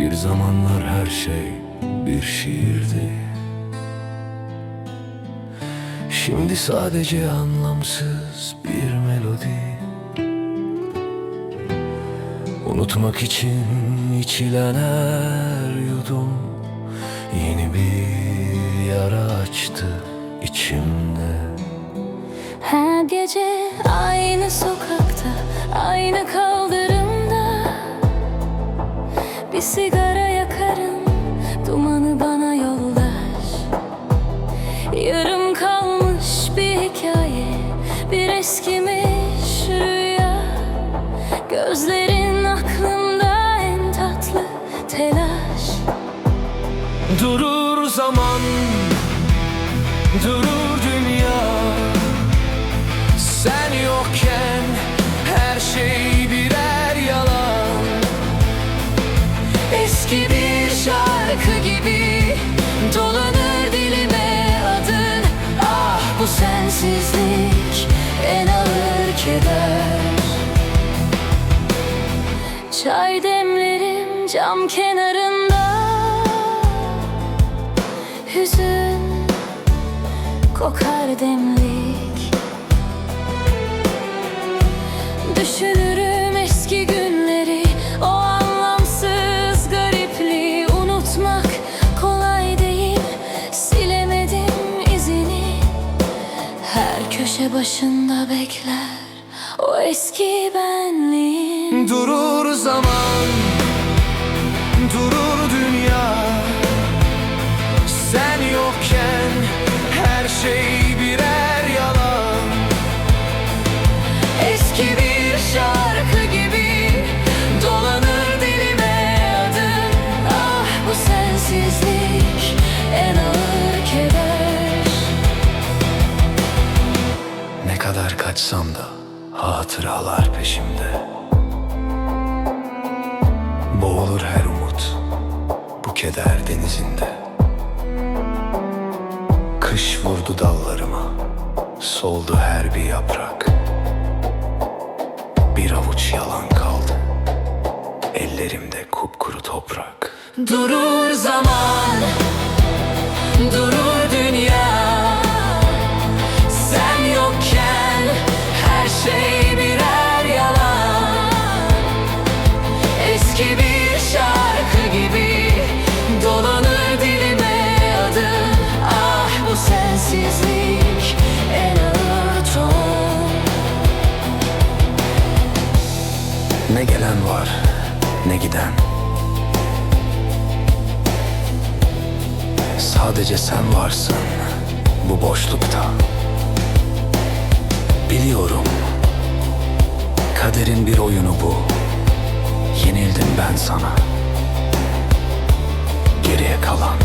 Bir zamanlar her şey bir şiirdi. Şimdi sadece anlamsız bir melodi. Unutmak için içilen her yudum Yeni bir yara açtı içimde. Her gece aynı sokakta, aynı kaldırımda Bir sigara yakarım, dumanı bana yoldaş Yarım kalmış bir hikaye, bir eskimiş rüya. Gözlerin aklımda en tatlı telaş. Durur zaman Durur şarkı gibi Dolanır dilime adın. Ah bu sensizlik en ağır keder. Çay demlerim cam kenarında. Hüzün kokar demlik. Düşünürüm başında bekler O eski benliğim Durur zaman kaçsam da hatıralar peşimde. Boğulur her umut bu keder denizinde. Kış vurdu dallarıma soldu her bir yaprak. Bir avuç yalan kaldı ellerimde kupkuru toprak. Durur zaman durur gelen var ne giden. Sadece sen varsın bu boşlukta. Biliyorum kaderin bir oyunu bu. Yenildim ben sana. Geriye kalan